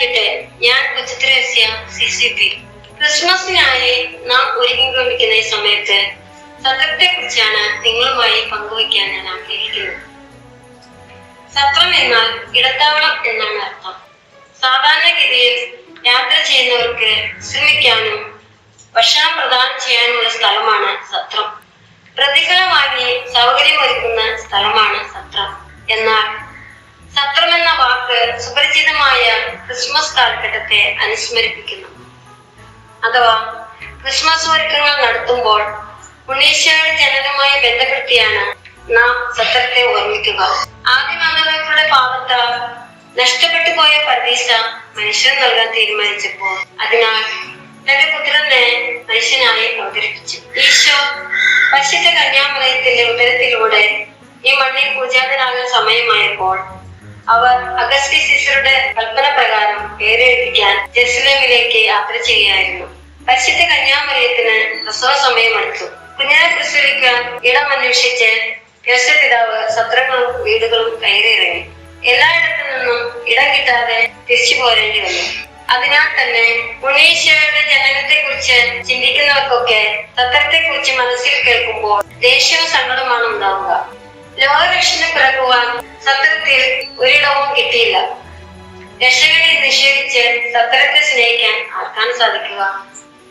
ഞാൻ Kochuthresia C C P ക്രിസ്മസിനായി നാം ഒരുങ്ങിക്കൊണ്ടിരിക്കുന്ന ഈ സമയത്ത് സത്രത്തെ കുറിച്ചാണ് നിങ്ങളുമായി പങ്കുവയ്ക്കാൻ ഞാൻ ആഗ്രഹിക്കുന്നത്. സത്രം എന്നാൽ ഇടത്താവളം എന്നാണ് അർത്ഥം. സാധാരണഗതിയിൽ യാത്ര ചെയ്യുന്നവർക്ക് വിശ്രമിക്കാനും ഭക്ഷണം പ്രദാനം ചെയ്യാനുള്ള സ്ഥലമാണ് സത്രം. പ്രതിഫലമായി സൗകര്യമൊരുക്കുന്ന സ്ഥലമാണ് സത്രം. എന്നാൽ എന്ന വാക്ക് സുപരിചിതമായ ക്രിസ്മസ് കാലഘട്ടത്തെ അനുസ്മരിപ്പിക്കുന്നു. അഥവാ ക്രിസ്മസ് ഒരുക്കങ്ങൾ നടത്തുമ്പോൾ ഉണ്ണീശോയുടെ ജനനവുമായി ബന്ധപ്പെടുത്തിയാണ് നാം സത്രത്തെ ഓർമ്മിക്കുക. ആദ്യമാനവരുടെ പാപത്താൽ നഷ്ടപ്പെട്ടു പോയ പരദീസ മനുഷ്യൻ നൽകാൻ തീരുമാനിച്ചപ്പോൾ അതിനാൽ തന്റെ പുത്രനെ മനുഷ്യനായി അവതരിപ്പിച്ചു. ഈശോ പശുത്തെ കന്യാമലയത്തിന്റെ ഉദരത്തിലൂടെ ഈ മണ്ണിൽ പൂജാതനാകുന്ന സമയമായപ്പോൾ അവർ അഗസ്റ്റി ശിശുരുടെ കൽപ്പന പ്രകാരം പേരെഴുതിക്കാൻ ജെറുസലേമിലേക്ക് യാത്ര ചെയ്യുകയായിരുന്നു. പരിശുദ്ധ കന്യാമറിയത്തിന് പ്രസവ സമയമെടുത്തു. കുഞ്ഞിനെ പ്രസവിക്കാൻ ഇടം അന്വേഷിച്ച് യേശുപിതാവ് സത്രങ്ങളും വീടുകളും കയറിയിറങ്ങി. എല്ലായിടത്തു നിന്നും ഇടം കിട്ടാതെ തിരിച്ചു പോരേണ്ടി വന്നു. അതിനാൽ തന്നെ ഉണ്ണീശോയുടെ ജനനത്തെ കുറിച്ച് ചിന്തിക്കുന്നവർക്കൊക്കെ സത്രത്തെ കുറിച്ച് മനസ്സിൽ കേൾക്കുമ്പോൾ ദേഷ്യവും സങ്കടമാണ് ഉണ്ടാവുക. ലോകരക്ഷന് പിറക്കുവാൻ സത്രത്തിൽ ഒരിടവും കിട്ടിയില്ല. രക്ഷകനെ നിഷേധിച്ച് സത്രത്തെ സ്നേഹിക്കാൻ ആർക്കാണ് സാധിക്കുക?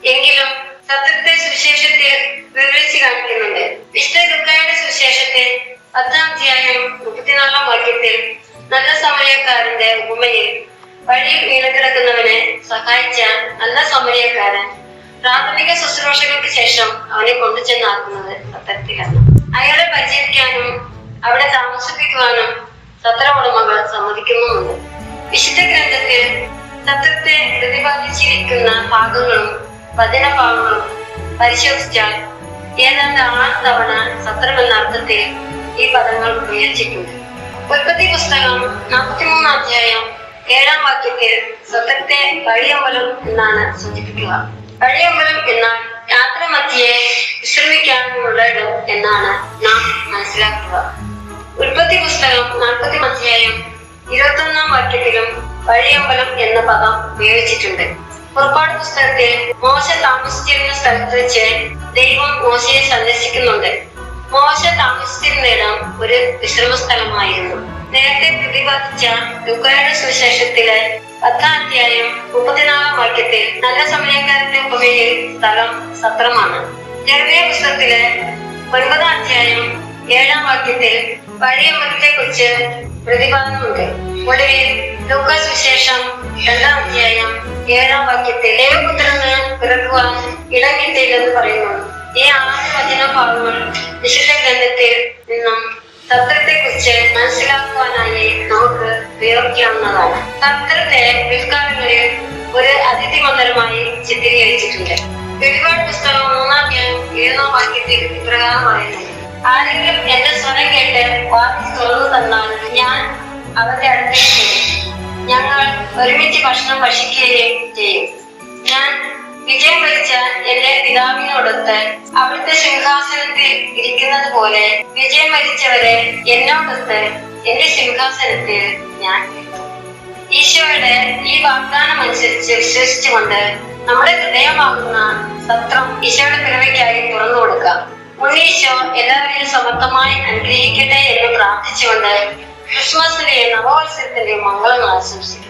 എങ്കിലും സത്രത്തെ സുവിശേഷത്തിൽ വിവരിച്ചു കാണിക്കുന്നുണ്ട്. വിശുദ്ധ ദുഃഖയുടെ സുവിശേഷത്തിൽ പത്താം അധ്യായം മുപ്പത്തിനാലാം വാക്യത്തിൽ നല്ല സമയക്കാരന്റെ ഉപമയിൽ വഴിയിൽ വീണുകിടക്കുന്നവനെ സഹായിച്ച നല്ല സമയക്കാരൻ പ്രാഥമിക ശുശ്രൂഷകൾക്ക് ശേഷം അവനെ കൊണ്ടുചെന്നാക്കുന്നത് അത്തരത്തിലാണ് അയാളെ പരിചരിക്കാനും അവിടെ താമസിപ്പിക്കുവാനും സത്ര ഉടമകൾ സമ്മതിക്കുന്നുമുണ്ട്. വിശുദ്ധ ഗ്രന്ഥത്തിൽ സത്രത്തെ പ്രതിപാദിച്ചിരിക്കുന്ന ഭാഗങ്ങളും വചന ഭാഗങ്ങളും പരിശോധിച്ചാൽ ഏതാണ്ട് ആറ് തവണ സത്രം എന്ന അർത്ഥത്തിൽ ഈ പദങ്ങൾ ഉപയോഗിച്ചിട്ടുണ്ട് ഉൽപ്പത്തി പുസ്തകം നാൽപ്പത്തിമൂന്നാം അധ്യായം ഏഴാം വാക്യത്തിൽ സത്രത്തെ വഴിയമ്പലം എന്നാണ് സൂചിപ്പിക്കുക. വഴിയമ്പലം എന്നാൽ യാത്ര മധ്യയെ വിശ്രമിക്കാനുള്ള ഇടം എന്നാണ് നാം ഇരുപത്തൊന്നാം വാക്യത്തിലും വഴിയമ്പലം എന്ന പദം ഉപയോഗിച്ചിട്ടുണ്ട്. പുറപ്പാട് പുസ്തകത്തിൽ മോശ താമസിച്ചിരുന്ന സ്ഥലത്ത് വെച്ച് ദൈവം മോശയെ സന്ദർശിക്കുന്നുണ്ട്. മോശ താമസിച്ചിരുന്ന ഇടം ഒരു വിശ്രമ സ്ഥലമായിരുന്നു. നേരത്തെ പ്രതിപാദിച്ച ലുക്കായുടെ സുവിശേഷത്തിലെ പത്താം അധ്യായം മുപ്പത്തിനാലാം വാക്യത്തിൽ നല്ല സമയക്കാരന്റെ ഉപമയിൽ സ്ഥലം സത്രമാണ്. ജർമ്മയ പുസ്തകത്തിലെ ഒൻപതാം അധ്യായം ഏഴാം വാക്യത്തിൽ വഴിയമ്പലത്തെ കുറിച്ച് പ്രതിപാദനമുണ്ട്. ഒടുവിൽ ലൂക്കാസ് രണ്ടാം അധ്യായം ഏഴാം വാക്യത്തിൽ ദേവപുത്രന് പിറക്കുവാൻ ഇടം കിട്ടിയില്ലെന്ന് പറയുന്നു. ഈ ആറ് വചന ഭാഗങ്ങൾ വിശുദ്ധ ഗ്രന്ഥത്തിൽ നിന്നും സത്രത്തെ കുറിച്ച് മനസ്സിലാക്കുവാനായി നമുക്ക് ഉപയോഗിക്കാവുന്നതാണ് സത്രത്തെ പിൽക്കാലങ്ങളിൽ ഒരു അതിഥി മന്ദിരമായി ചിത്രീകരിച്ചിട്ടുണ്ട്. വെളിപാട് പുസ്തകം മൂന്നാം ഞാൻ ഏഴാം വാക്യത്തിൽ ഇപ്രകാരം പറയുന്നു. ആരെങ്കിലും എന്റെ സ്വരം കേട്ട് വാക്ക് തുറന്നു തന്നാൽ ഞാൻ അവരുടെ അടുത്തേക്ക് ഞങ്ങൾ ഒരുമിച്ച് ഭക്ഷണം ഭക്ഷിക്കുകയും ചെയ്യും. ഞാൻ വിജയം വരിച്ച എന്റെ പിതാവിനോടൊത്ത് അവിടുത്തെ സിംഹാസനത്തിൽ ഇരിക്കുന്നത് പോലെ വിജയം വരിച്ചവരെ എന്നോടൊത്ത് എന്റെ സിംഹാസനത്തിൽ ഞാൻ. ഈശോയുടെ ഈ വാഗ്ദാനം അനുസരിച്ച് വിശ്വസിച്ചുകൊണ്ട് നമ്മുടെ ഹൃദയമാകുന്ന സത്രം ഈശോയുടെ പിറവയ്ക്കായി തുറന്നു കൊടുക്കാം. ഉണ്ണീശോ എല്ലാവരെയും സമർത്ഥമായി അനുഗ്രഹിക്കട്ടെ എന്ന് പ്രാർത്ഥിച്ചുകൊണ്ട് ക്രിസ്മസിന്റെ നവവത്സരത്തിന്റെ മംഗളങ്ങൾ ആശംസിക്കുന്നു.